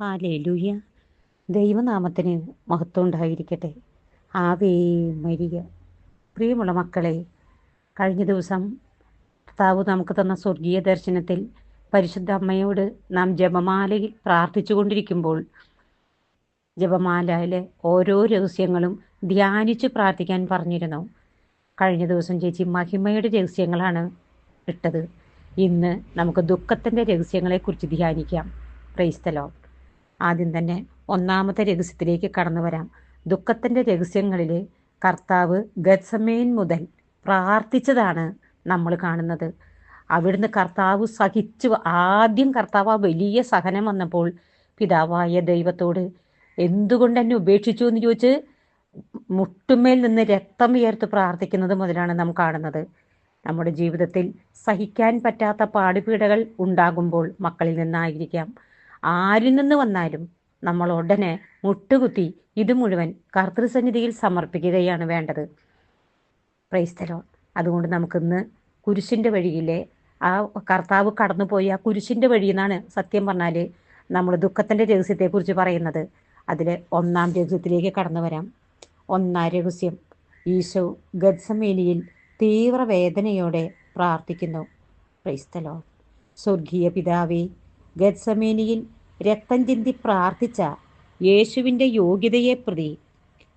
Hallelujah. ദൈവനാമത്തിന് മഹത്വം ഉണ്ടായിരിക്കട്ടെ. ആവേ മരിയ. പ്രിയമുള്ള മക്കളെ കഴിഞ്ഞ ദിവസം കർത്താവ് നമുക്ക് തന്ന സ്വർഗീയ ദർശനത്തിൽ പരിശുദ്ധ അമ്മയോട് നാം ജപമാലയിൽ പ്രാർത്ഥിച്ചു കൊണ്ടിരിക്കുമ്പോൾ ജപമാലയിലെ ഓരോ രഹസ്യങ്ങളും ധ്യാനിച്ച് പ്രാർത്ഥിക്കാൻ പറഞ്ഞിരുന്നു. കഴിഞ്ഞ ദിവസം ചേച്ചി മഹിമയുടെ രഹസ്യങ്ങളാണ് ഇട്ടത്. ഇന്ന് നമുക്ക് ദുഃഖത്തിന്റെ രഹസ്യങ്ങളെക്കുറിച്ച് ധ്യാനിക്കാം. ക്രൈസ്തലോ ആദ്യം തന്നെ ഒന്നാമത്തെ രഹസ്യത്തിലേക്ക് കടന്നു വരാം. ദുഃഖത്തിന്റെ രഹസ്യങ്ങളിൽ കർത്താവ് ഗത്സമേൻ മുതൽ പ്രാർത്ഥിച്ചതാണ് നമ്മൾ കാണുന്നത്. അവിടുന്ന് കർത്താവ് സഹിച്ചു. ആദ്യം കർത്താവ് വലിയ സഹനം വന്നപ്പോൾ പിതാവായ ദൈവത്തോട് എന്തുകൊണ്ട് എന്നെ ഉപേക്ഷിച്ചു? എന്ന് ചോദിച്ച് മുട്ടുമേൽ നിന്ന് രക്തം ഉയർത്ത് പ്രാർത്ഥിക്കുന്നത് മുതലാണ് നാം കാണുന്നത്. നമ്മുടെ ജീവിതത്തിൽ സഹിക്കാൻ പറ്റാത്ത പാടുപീടകൾ ഉണ്ടാകുമ്പോൾ മക്കളിൽ നിന്നായിരിക്കാം. ആരിൽ നിന്ന് വന്നാലും നമ്മൾ ഉടനെ മുട്ടുകുത്തി ഇത് മുഴുവൻ കർത്തൃസന്നിധിയിൽ സമർപ്പിക്കുകയാണ് വേണ്ടത്. പ്രൈസ്തലോ അതുകൊണ്ട് നമുക്കിന്ന് കുരിശിന്റെ വഴിയിലെ ആ കർത്താവ് കടന്നുപോയി ആ കുരിശിന്റെ വഴി എന്നാണ് സത്യം പറഞ്ഞാൽ നമ്മൾ ദുഃഖത്തിന്റെ രഹസ്യത്തെക്കുറിച്ച് പറയുന്നത്. അതിൽ ഒന്നാം രഹസ്യത്തിലേക്ക് കടന്നു വരാം. ഒന്നാം രഹസ്യം. ഈശോ ഗദ്സമേനിയിൽ തീവ്ര വേദനയോടെ പ്രാർത്ഥിക്കുന്നു ക്രൈസ്തലോ സ്വർഗീയ പിതാവേ ഗദ്സമേനിയിൽ രക്തം ചിന്തി പ്രാർത്ഥിച്ച യേശുവിന്റെ യോഗ്യതയെ പ്രതി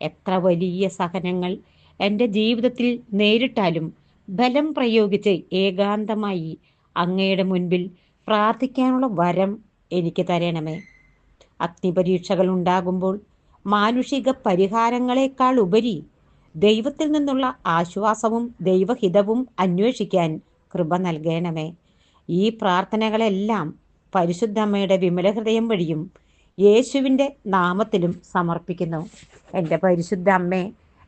എത്ര വലിയ സഹനങ്ങൾ എന്റെ ജീവിതത്തിൽ നേരിട്ടാലും ബലം പ്രയോഗിച്ച് ഏകാന്തമായി അങ്ങയുടെ മുൻപിൽ പ്രാർത്ഥിക്കാനുള്ള വരം എനിക്ക് തരണമേ. അഗ്നിപരീക്ഷകൾ ഉണ്ടാകുമ്പോൾ മാനുഷിക പരിഹാരങ്ങളെക്കാൾ ഉപരി ദൈവത്തിൽ നിന്നുള്ള ആശ്വാസവും ദൈവഹിതവും അന്വേഷിക്കാൻ കൃപ നൽകണമേ. ഈ പ്രാർത്ഥനകളെല്ലാം പരിശുദ്ധമ്മയുടെ വിമല ഹൃദയം വഴിയും യേശുവിന്റെ നാമത്തിലും സമർപ്പിക്കുന്നു. എന്റെ പരിശുദ്ധ അമ്മേ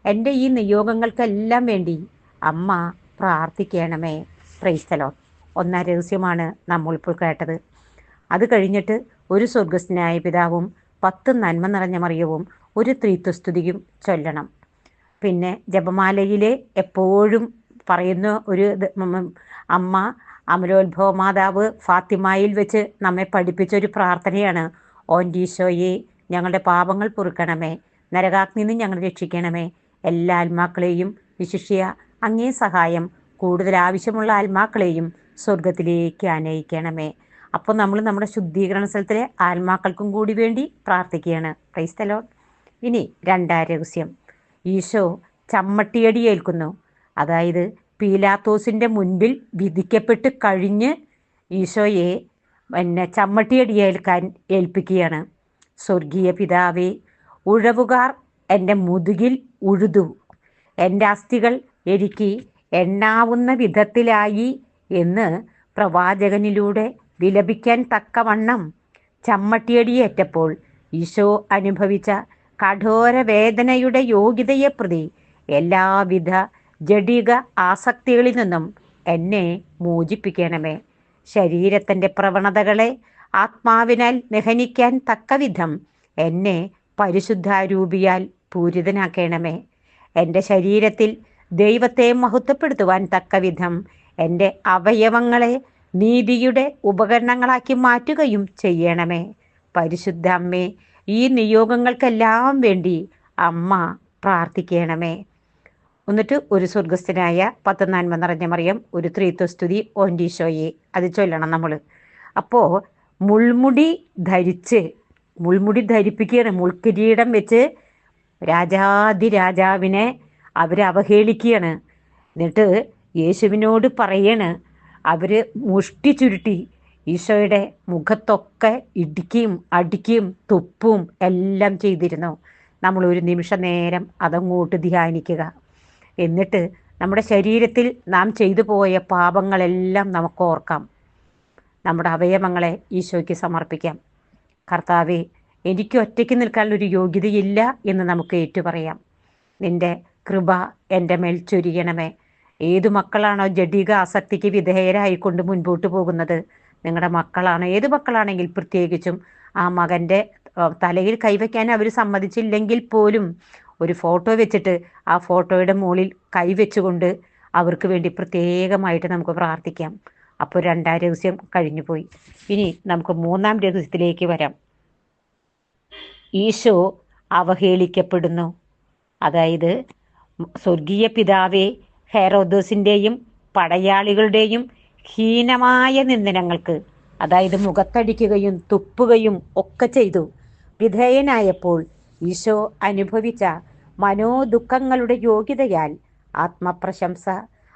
എന്റെ ഈ നിയോഗങ്ങൾക്കെല്ലാം വേണ്ടി അമ്മ പ്രാർത്ഥിക്കണമേ. ക്രൈസ്തലോ ഒന്നാം രഹസ്യമാണ് നമ്മൾ ഇപ്പോൾ കേട്ടത്. അത് കഴിഞ്ഞിട്ട് ഒരു സ്വർഗസ്നായ പിതാവും പത്ത് നന്മ നിറഞ്ഞ മറിയവും ഒരു ത്രീത്വസ്തുതിയും ചൊല്ലണം. പിന്നെ ജപമാലയിലെ എപ്പോഴും പറയുന്ന ഒരു അമ്മ അമലോത്ഭവ മാതാവ് ഫാത്തിമായിൽ വെച്ച് നമ്മെ പഠിപ്പിച്ച ഒരു പ്രാർത്ഥനയാണ്. ഓന്റീശോയെ ഞങ്ങളുടെ പാപങ്ങൾ പൊറുക്കണമേ. നരകാഗ്നിയിൽ നിന്ന് ഞങ്ങൾ രക്ഷിക്കണമേ. എല്ലാ ആത്മാക്കളെയും വിശിഷ്യ അങ്ങേ സഹായം. കൂടുതൽ ആവശ്യമുള്ള ആത്മാക്കളെയും സ്വർഗത്തിലേക്ക് അനയിക്കണമേ അപ്പോൾ നമ്മൾ നമ്മുടെ ശുദ്ധീകരണ സ്ഥലത്തിലെ ആത്മാക്കൾക്കും കൂടി വേണ്ടി പ്രാർത്ഥിക്കുകയാണ്. ക്രൈസ്തലോ ഇനി രണ്ടാം രഹസ്യം. ഈശോ ചമ്മട്ടിയടി ഏൽക്കുന്നു. അതായത് പീലാത്തോസിന്റെ മുൻപിൽ വിധിക്കപ്പെട്ട് കഴിഞ്ഞ് ഈശോയെ പിന്നെ ചമ്മട്ടിയടി ഏൽക്കാൻ ഏൽപ്പിക്കുകയാണ്. സ്വർഗീയ പിതാവേ ഉഴവുകാർ എന്റെ മുതുകിൽ ഉഴുതു. എന്റെ അസ്ഥികൾ എനിക്ക് എണ്ണാവുന്ന വിധത്തിലായി എന്ന് പ്രവാചകനിലൂടെ വിലപിക്കാൻ തക്കവണ്ണം ചമ്മട്ടിയടിയേറ്റപ്പോൾ ഈശോ അനുഭവിച്ച കഠോര വേദനയുടെ യോഗ്യതയെ പ്രതി എല്ലാവിധ ജഡിക ആസക്തികളിൽ നിന്നും എന്നെ മോചിപ്പിക്കണമേ. ശരീരത്തിന്റെ പ്രവണതകളെ ആത്മാവിനാൽ നിഹനിക്കാൻ തക്കവിധം എന്നെ പരിശുദ്ധാരൂപിയാൽ പൂരിതനാക്കണമേ. എന്റെ ശരീരത്തിൽ ദൈവത്തെ മഹത്വപ്പെടുത്തുവാൻ തക്കവിധം എന്റെ അവയവങ്ങളെ നീതിയുടെ ഉപകരണങ്ങളാക്കി മാറ്റുകയും ചെയ്യണമേ. പരിശുദ്ധ അമ്മേ ഈ നിയോഗങ്ങൾക്കെല്ലാം വേണ്ടി അമ്മ പ്രാർത്ഥിക്കണമേ. എന്നിട്ട് ഒരു സ്വർഗസ്ഥനായ പത്ത് നിറഞ്ഞ മറിയം ഒരു ത്രീത്വസ്തുതി ഓന്റീശോയെ അത് ചൊല്ലണം നമ്മൾ അപ്പോൾ മുൾമുടി ധരിച്ച് മുൾമുടി ധരിപ്പിക്കുകയാണ്. മുൾക്കിരീടം വെച്ച് രാജാതിരാജാവിനെ രാജാവിനെ അവരവഹേളിക്കുകയാണ് എന്നിട്ട് യേശുവിനോട് പറയാണ് അവർ മുഷ്ടി ചുരുട്ടി ഈശോയുടെ മുഖത്തൊക്കെ ഇടിക്കുകയും അടിക്കുകയും തുപ്പും എല്ലാം ചെയ്തിരുന്നു. നമ്മൾ ഒരു നിമിഷ നേരം അതങ്ങോട്ട് ധ്യാനിക്കുക. എന്നിട്ട് നമ്മുടെ ശരീരത്തിൽ നാം ചെയ്തു പോയ പാപങ്ങളെല്ലാം നമുക്ക് ഓർക്കാം. നമ്മുടെ അവയവങ്ങളെ ഈശോയ്ക്ക് സമർപ്പിക്കാം. കർത്താവെ എനിക്ക് ഒറ്റയ്ക്ക് നിൽക്കാനുള്ളൊരു യോഗ്യതയില്ല എന്ന് നമുക്ക് ഏറ്റുപറയാം. നിന്റെ കൃപ എന്റെ മേൽ ചൊരിയണമേ. ഏതു മക്കളാണോ ജഡിക ആസക്തിക്ക് വിധേയരായിക്കൊണ്ട് മുൻപോട്ട് പോകുന്നത്? നിങ്ങളുടെ മക്കളാണോ? ഏത് മക്കളാണെങ്കിൽ പ്രത്യേകിച്ചും ആ മകന്റെ തലയിൽ കൈവയ്ക്കാൻ അവർ സമ്മതിച്ചില്ലെങ്കിൽ പോലും ഒരു ഫോട്ടോ വെച്ചിട്ട് ആ ഫോട്ടോയുടെ മുകളിൽ കൈവച്ചുകൊണ്ട് അവർക്ക് വേണ്ടി പ്രത്യേകമായിട്ട് നമുക്ക് പ്രാർത്ഥിക്കാം. അപ്പോൾ രണ്ടാം രഹസ്യം കഴിഞ്ഞു പോയി. ഇനി നമുക്ക് മൂന്നാം രഹസ്യത്തിലേക്ക് വരാം. ഈശോ അവഹേളിക്കപ്പെടുന്നു. അതായത് സ്വർഗീയ പിതാവെ ഹെറോദോസിന്റെയും പടയാളികളുടെയും ഹീനമായ നിന്ദനങ്ങൾക്ക് അതായത് മുഖത്തടിക്കുകയും തുപ്പുകയും ഒക്കെ ചെയ്തു. വിധേയനായപ്പോൾ ഈശോ അനുഭവിച്ച മനോദുഃഖങ്ങളുടെ യോഗ്യതയാൽ ആത്മപ്രശംസ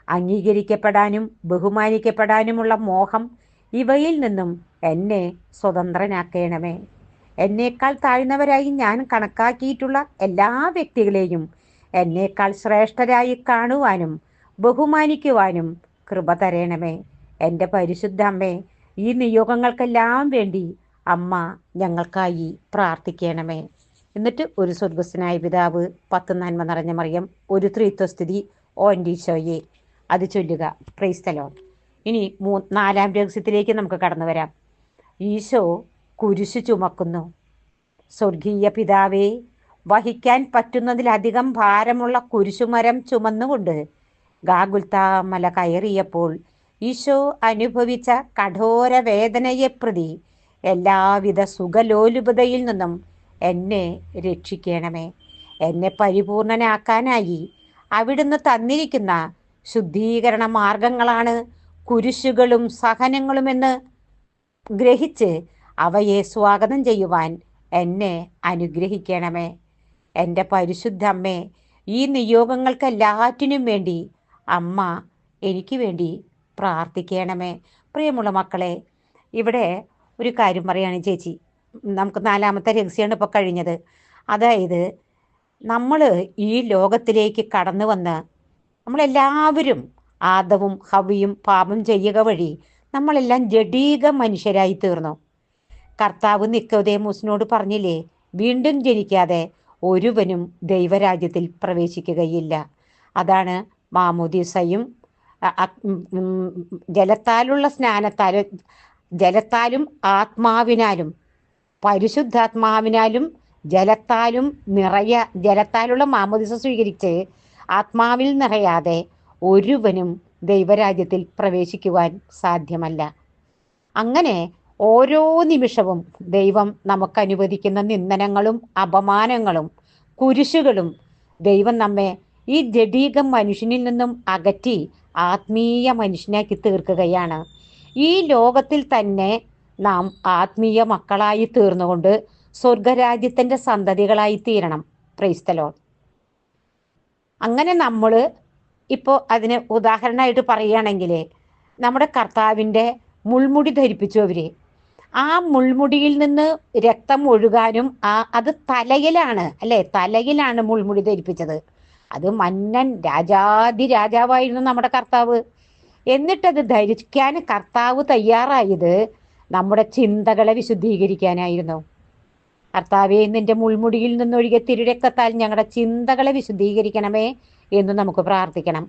അംഗീകരിക്കപ്പെടാനും ബഹുമാനിക്കപ്പെടാനുമുള്ള മോഹം ഇവയിൽ നിന്നും എന്നെ സ്വതന്ത്രനാക്കണമേ. എന്നേക്കാൾ താഴ്ന്നവരായി ഞാൻ കണക്കാക്കിയിട്ടുള്ള എല്ലാ വ്യക്തികളെയും എന്നേക്കാൾ ശ്രേഷ്ഠരായി കാണുവാനും ബഹുമാനിക്കുവാനും കൃപ തരേണമേ. എന്റെ പരിശുദ്ധ അമ്മേ ഈ നിയോഗങ്ങൾക്കെല്ലാം വേണ്ടി അമ്മ ഞങ്ങൾക്കായി പ്രാർത്ഥിക്കണമേ. എന്നിട്ട് ഒരു സ്വർഗസ്വനായ പിതാവ് പത്ത് നന്മ നിറഞ്ഞ മറിയം ഒരു ത്രിത്വസ്ഥിതി ഓൻഡീശോയെ അത് ചൊല്ലുക. പ്രൈസ്തലോ ഇനി മൂ നാലാം രഹസ്യത്തിലേക്ക് നമുക്ക് കടന്നു വരാം. ഈശോ കുരിശു ചുമക്കുന്നു. സ്വർഗീയ പിതാവേ വഹിക്കാൻ പറ്റുന്നതിലധികം ഭാരമുള്ള കുരിശുമരം ചുമന്നുകൊണ്ട് ഗാഗുൽത്ത മല കയറിയപ്പോൾ ഈശോ അനുഭവിച്ച കഠോര വേദനയെ പ്രതി എല്ലാവിധ സുഖലോലുപതയിൽ നിന്നും എന്നെ രക്ഷിക്കണമേ. എന്നെ പരിപൂർണനാക്കാനായി അവിടുന്ന് തന്നിരിക്കുന്ന ശുദ്ധീകരണ മാർഗങ്ങളാണ് കുരിശുകളും സഹനങ്ങളുമെന്ന് ഗ്രഹിച്ച് അവയെ സ്വാഗതം ചെയ്യുവാൻ എന്നെ അനുഗ്രഹിക്കണമേ. എന്റെ പരിശുദ്ധ അമ്മേ ഈ നിയോഗങ്ങൾക്കെല്ലാറ്റിനും വേണ്ടി അമ്മ എനിക്ക് വേണ്ടി പ്രാർത്ഥിക്കണമേ. പ്രിയമുള്ള മക്കളെ ഇവിടെ ഒരു കാര്യം പറയുകയാണ് ചേച്ചി. നമുക്ക് നാലാമത്തെ രഹസ്യമാണ് ഇപ്പോൾ കഴിഞ്ഞത്. അതായത് നമ്മൾ ഈ ലോകത്തിലേക്ക് കടന്നു വന്ന് നമ്മളെല്ലാവരും ആദവും ഹവിയും പാപം ചെയ്യുക വഴി നമ്മളെല്ലാം ജഡീക മനുഷ്യരായി തീർന്നു. കർത്താവ് നിക്കോദേമൂസിനോട് പറഞ്ഞില്ലേ വീണ്ടും ജനിക്കാതെ ഒരുവനും ദൈവരാജ്യത്തിൽ പ്രവേശിക്കുകയില്ല. അതാണ് മാമോദീസയും ജലത്താലുള്ള സ്നാനത്താലും ജലത്താലും ആത്മാവിനാലും പരിശുദ്ധാത്മാവിനാലും ജലത്താലും നിറയ ജലത്താലുള്ള മാമോദിസ സ്വീകരിച്ച് ആത്മാവിൽ നിറയാതെ ഒരുവനും ദൈവരാജ്യത്തിൽ പ്രവേശിക്കുവാൻ സാധ്യമല്ല. അങ്ങനെ ഓരോ നിമിഷവും ദൈവം നമുക്ക് അനുവദിക്കുന്ന നിന്ദനങ്ങളും അപമാനങ്ങളും കുരിശുകളും ദൈവം നമ്മെ ഈ ജഡീക മനുഷ്യനിൽ നിന്നും അകറ്റി ആത്മീയ മനുഷ്യനാക്കി തീർക്കുകയാണ്. ഈ ലോകത്തിൽ തന്നെ നാം ആത്മീയ മക്കളായി തീർന്നുകൊണ്ട് സ്വർഗരാജ്യത്തിന്റെ സന്തതികളായി തീരണം. ക്രൈസ്തലോ അങ്ങനെ നമ്മൾ ഇപ്പോൾ അതിന് ഉദാഹരണമായിട്ട് പറയുകയാണെങ്കിൽ നമ്മുടെ കർത്താവിന്റെ മുൾമുടി ധരിപ്പിച്ചു അവർ. ആ മുൾമുടിയിൽ നിന്ന് രക്തം ഒഴുകാനും ആ അത് തലയിലാണ് അല്ലേ? തലയിലാണ് മുൾമുടി ധരിപ്പിച്ചത്. അത് മന്നൻ രാജാതി രാജാവായിരുന്നു നമ്മുടെ കർത്താവ്. എന്നിട്ടത് ധരിക്കാൻ കർത്താവ് തയ്യാറായത് നമ്മുടെ ചിന്തകളെ വിശുദ്ധീകരിക്കാനായിരുന്നു. കർത്താവെ നിന്റെ മുൾമുടിയിൽ നിന്നൊഴികെ തിരുരക്തത്താൽ ഞങ്ങളുടെ ചിന്തകളെ വിശുദ്ധീകരിക്കണമേ എന്ന് നമുക്ക് പ്രാർത്ഥിക്കണം.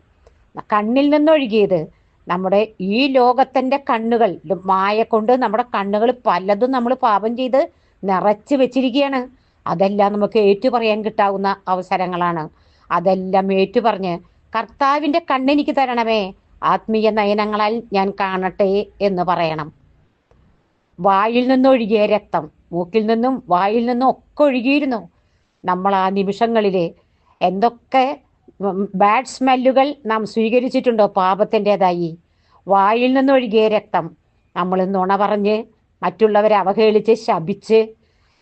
കണ്ണിൽ നിന്നൊഴുകിയത് നമ്മുടെ ഈ ലോകത്തിന്റെ കണ്ണുകൾ മായ കൊണ്ട് നമ്മുടെ കണ്ണുകൾ പലതും നമ്മൾ പാപം ചെയ്ത് നിറച്ച് വെച്ചിരിക്കുകയാണ്. അതെല്ലാം നമുക്ക് ഏറ്റുപറയാൻ കിട്ടാവുന്ന അവസരങ്ങളാണ്. അതെല്ലാം ഏറ്റുപറഞ്ഞ് കർത്താവിന്റെ കണ്ണെനിക്ക് തരണമേ ആത്മീയ നയനങ്ങളാൽ ഞാൻ കാണട്ടെ എന്ന് പറയണം. വായിൽ നിന്നൊഴുകിയ രക്തം മൂക്കിൽ നിന്നും വായിൽ നിന്നും ഒക്കെ ഒഴുകിയിരുന്നു. നമ്മൾ ആ നിമിഷങ്ങളിൽ എന്തൊക്കെ ബാഡ് സ്മെല്ലുകൾ നാം സ്വീകരിച്ചിട്ടുണ്ടോ പാപത്തിന്റെതായി? വായിൽ നിന്നൊഴുകിയ രക്തം നമ്മൾ നുണ പറഞ്ഞ് മറ്റുള്ളവരെ അവഹേളിച്ച് ശപിച്ച്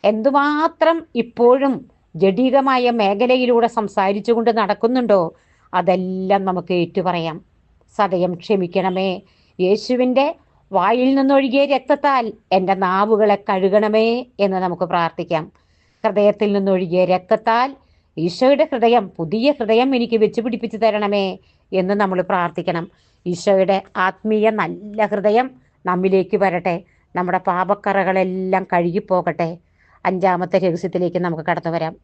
എന്തുമാത്രം ഇപ്പോഴും ജഡികമായ മേഖലയിലൂടെ സംസാരിച്ചുകൊണ്ട് നടക്കുന്നുണ്ടോ അതെല്ലാം നമുക്ക് ഏറ്റുപറയാം. സതയം ക്ഷമിക്കണമേ. യേശുവിന്റെ വായിൽ നിന്നൊഴുകിയ രക്തത്താൽ എന്റെ നാവുകളെ കഴുകണമേ എന്ന് നമുക്ക് പ്രാർത്ഥിക്കാം. ഹൃദയത്തിൽ നിന്നൊഴുകിയ രക്തത്താൽ ഈശോയുടെ ഹൃദയം പുതിയ ഹൃദയം എനിക്ക് വെച്ച് പിടിപ്പിച്ചു തരണമേ എന്ന് നമ്മൾ പ്രാർത്ഥിക്കണം. ഈശോയുടെ ആത്മീയ നല്ല ഹൃദയം നമ്മിലേക്ക് വരട്ടെ. നമ്മുടെ പാപക്കറകളെല്ലാം കഴുകിപ്പോകട്ടെ അഞ്ചാമത്തെ രഹസ്യത്തിലേക്ക് നമുക്ക് കടന്നു വരാം.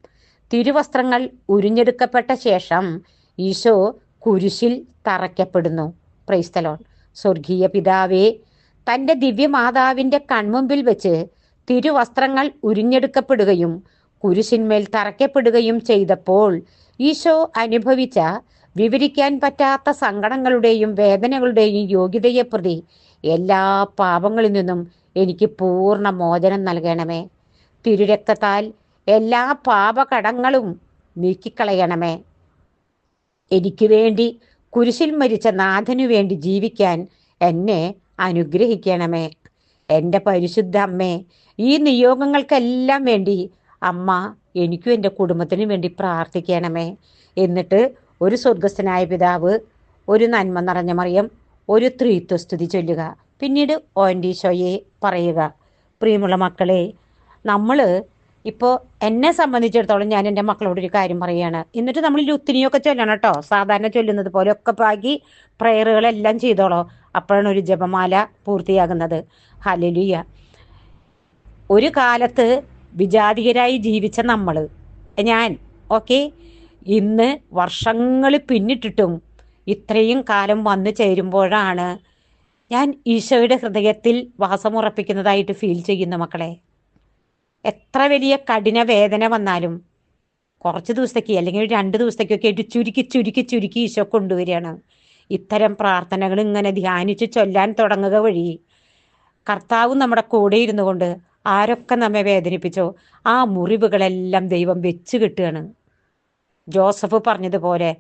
തിരുവസ്ത്രങ്ങൾ ഉരിഞ്ഞെടുക്കപ്പെട്ട ശേഷം ഈശോ കുരിശിൽ തറയ്ക്കപ്പെടുന്നു. പ്രൈസ്തലോൺ സ്വർഗീയ പിതാവേ തന്റെ ദിവ്യമാതാവിന്റെ കൺമുമ്പിൽ വെച്ച് തിരുവസ്ത്രങ്ങൾ ഉരിഞ്ഞെടുക്കപ്പെടുകയും കുരിശിന്മേൽ തറയ്ക്കപ്പെടുകയും ചെയ്തപ്പോൾ ഈശോ അനുഭവിച്ച വിവരിക്കാൻ പറ്റാത്ത സങ്കടങ്ങളുടെയും വേദനകളുടെയും യോഗ്യതയെ പ്രതി എല്ലാ പാപങ്ങളിൽ നിന്നും എനിക്ക് പൂർണ മോചനം നൽകണമേ. തിരുരക്തത്താൽ എല്ലാ പാപകടങ്ങളും നീക്കിക്കളയണമേ. എനിക്ക് വേണ്ടി കുരിശിൽ മരിച്ച നാഥനു വേണ്ടി ജീവിക്കാൻ എന്നെ അനുഗ്രഹിക്കണമേ. എന്റെ പരിശുദ്ധ അമ്മേ ഈ നിയോഗങ്ങൾക്കെല്ലാം വേണ്ടി അമ്മ എനിക്കും എന്റെ കുടുംബത്തിനും വേണ്ടി പ്രാർത്ഥിക്കണമേ. എന്നിട്ട് ഒരു സ്വർഗസ്ഥനായ പിതാവ് ഒരു നന്മ നിറഞ്ഞ മറിയം ഒരു ത്രീത്വസ്തുതി ചൊല്ലുക. പിന്നീട് ഓൻഡീശോയെ പറയുക. പ്രിയമുള്ള മക്കളെ നമ്മൾ ഇപ്പോൾ എന്നെ സംബന്ധിച്ചിടത്തോളം ഞാൻ എന്റെ മക്കളോടൊരു കാര്യം പറയുകയാണ് എന്നിട്ട് നമ്മൾ ലുത്തിനിയൊക്കെ ചൊല്ലണം കേട്ടോ. സാധാരണ ചൊല്ലുന്നത് പോലെ ഒക്കെ പാകി പ്രയറുകളെല്ലാം ചെയ്തോളോ. അപ്പോഴാണ് ഒരു ജപമാല പൂർത്തിയാകുന്നത്. ഹലലുയ ഒരു കാലത്ത് വിജാതികരായി ജീവിച്ച നമ്മൾ ഞാൻ ഓക്കെ ഇന്ന് വർഷങ്ങൾ പിന്നിട്ടിട്ടും ഇത്രയും കാലം വന്നു ചേരുമ്പോഴാണ് ഞാൻ ഈശോയുടെ ഹൃദയത്തിൽ വാസമുറപ്പിക്കുന്നതായിട്ട് ഫീൽ ചെയ്യുന്ന മക്കളെ. എത്ര വലിയ കഠിന വേദന വന്നാലും കുറച്ച് ദിവസത്തേക്ക് അല്ലെങ്കിൽ രണ്ട് ദിവസത്തേക്കൊക്കെ ആയിട്ട് ചുരുക്കി ചുരുക്കി ചുരുക്കി ഈശോ കൊണ്ടുവരികയാണ്. ഇത്തരം പ്രാർത്ഥനകൾ ഇങ്ങനെ ധ്യാനിച്ച് ചൊല്ലാൻ തുടങ്ങുക വഴി കർത്താവ് നമ്മുടെ കൂടെ ഇരുന്നു കൊണ്ട് ആരൊക്കെ നമ്മെ വേദനിപ്പിച്ചോ ആ മുറിവുകളെല്ലാം ദൈവം വെച്ച് കിട്ടുകയാണ്. ജോസഫ് പറഞ്ഞതുപോലെ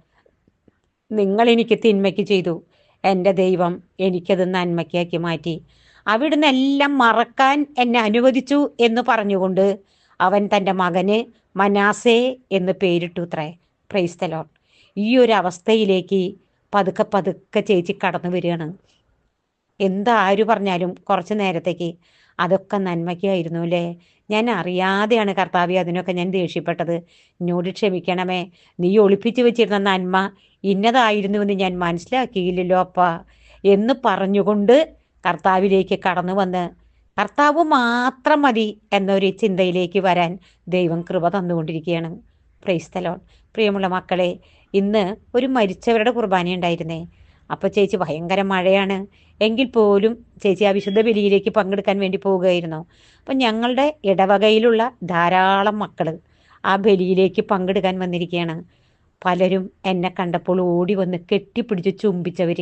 നിങ്ങൾ എനിക്ക് തിന്മയ്ക്ക് ചെയ്തു. എന്റെ ദൈവം എനിക്കത് നന്മയ്ക്കാക്കി മാറ്റി. അവിടുന്ന് എല്ലാം മറക്കാൻ എന്നെ അനുവദിച്ചു എന്ന് പറഞ്ഞുകൊണ്ട് അവൻ തന്റെ മകന് മനാസേ എന്ന് പേരിട്ടു ത്രേ. പ്രൈസ്തലോൺ ഈ ഒരു അവസ്ഥയിലേക്ക് പതുക്കെ പതുക്കെ ചേച്ചി കടന്നു വരികയാണ്. എന്താര് പറഞ്ഞാലും കുറച്ച് നേരത്തേക്ക് അതൊക്കെ നന്മയ്ക്കായിരുന്നു അല്ലേ? ഞാൻ അറിയാതെയാണ് കർത്താവി അതിനൊക്കെ ഞാൻ ദേഷ്യപ്പെട്ടത്. എന്നോട് ക്ഷമിക്കണമേ. നീ ഒളിപ്പിച്ചു വെച്ചിരുന്ന നന്മ ഇന്നതായിരുന്നുവെന്ന് ഞാൻ മനസ്സിലാക്കിയില്ലല്ലോ അപ്പ. എന്ന് പറഞ്ഞുകൊണ്ട് കർത്താവിലേക്ക് കടന്നു വന്ന് കർത്താവ് മാത്രം മതി എന്നൊരു ചിന്തയിലേക്ക് വരാൻ ദൈവം കൃപ തന്നുകൊണ്ടിരിക്കുകയാണ്. പ്രൈസ്തലോൺ പ്രിയമുള്ള മക്കളെ ഇന്ന് ഒരു മരിച്ചവരുടെ കുർബാന ഉണ്ടായിരുന്നേ. അപ്പോൾ ചേച്ചി ഭയങ്കര മഴയാണ്. എങ്കിൽ പോലും ചേച്ചി ആ വിശുദ്ധ ബലിയിലേക്ക് പങ്കെടുക്കാൻ വേണ്ടി പോവുകയായിരുന്നു അപ്പം ഞങ്ങളുടെ ഇടവകയിലുള്ള ധാരാളം മക്കൾ ആ ബലിയിലേക്ക് പങ്കെടുക്കാൻ വന്നിരിക്കുകയാണ്. പലരും എന്നെ കണ്ടപ്പോൾ ഓടി വന്ന് കെട്ടിപ്പിടിച്ച് ചുംബിച്ചവർ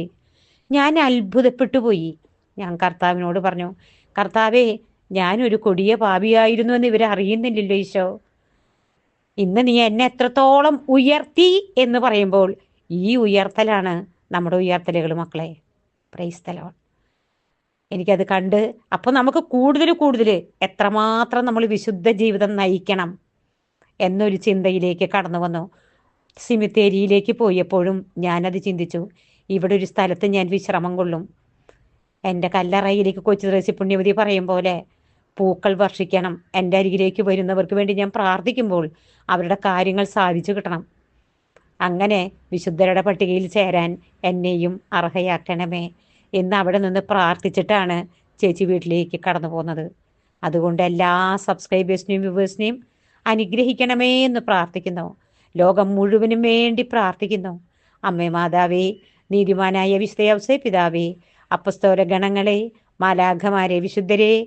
ഞാൻ അത്ഭുതപ്പെട്ടു പോയി. ഞാൻ കർത്താവിനോട് പറഞ്ഞു കർത്താവേ ഞാനൊരു കൊടിയ പാപിയായിരുന്നു എന്ന് ഇവരെ അറിയുന്നില്ലല്ലോ ഈശോ. ഇന്ന് നീ എന്നെ എത്രത്തോളം ഉയർത്തി എന്ന് പറയുമ്പോൾ ഈ ഉയർത്തലാണ് നമ്മുടെ ഉയർത്തലുകൾ മക്കളെ. പ്രൈസ്തലോൺ എനിക്കത് കണ്ട് അപ്പോൾ നമുക്ക് കൂടുതൽ കൂടുതൽ എത്രമാത്രം നമ്മൾ വിശുദ്ധ ജീവിതം നയിക്കണം എന്നൊരു ചിന്തയിലേക്ക് കടന്നു വന്നു. സിമിത്തേരിയിലേക്ക് പോയപ്പോഴും ഞാനത് ചിന്തിച്ചു. ഇവിടെ ഒരു സ്ഥലത്ത് ഞാൻ വിശ്രമം കൊള്ളും. എന്റെ കല്ലറയിലേക്ക് കൊച്ചു ത്രേസി പുണ്യവതി പറയും പോലെ പൂക്കൾ വർഷിക്കണം. എന്റെ അരികിലേക്ക് വരുന്നവർക്ക് വേണ്ടി ഞാൻ പ്രാർത്ഥിക്കുമ്പോൾ അവരുടെ കാര്യങ്ങൾ സാധിച്ചു കിട്ടണം. അങ്ങനെ വിശുദ്ധരുടെ പട്ടികയിൽ ചേരാൻ എന്നെയും അർഹയാക്കണമേ എന്ന് അവിടെ നിന്ന് പ്രാർത്ഥിച്ചിട്ടാണ് ചേച്ചി വീട്ടിലേക്ക് കടന്നു പോകുന്നത്. അതുകൊണ്ട് എല്ലാ സബ്സ്ക്രൈബേഴ്സിനെയും വ്യൂവേഴ്സിനെയും അനുഗ്രഹിക്കണമേ എന്ന് പ്രാർത്ഥിക്കുന്നു. ലോകം മുഴുവനും വേണ്ടി പ്രാർത്ഥിക്കുന്നു. അമ്മേ മാതാവേ നീതിമാനായ വിശുദ്ധ പിതാവേ അപ്പസ്തോല ഗണങ്ങളെ മാലാഘമാരെ വിശുദ്ധരെ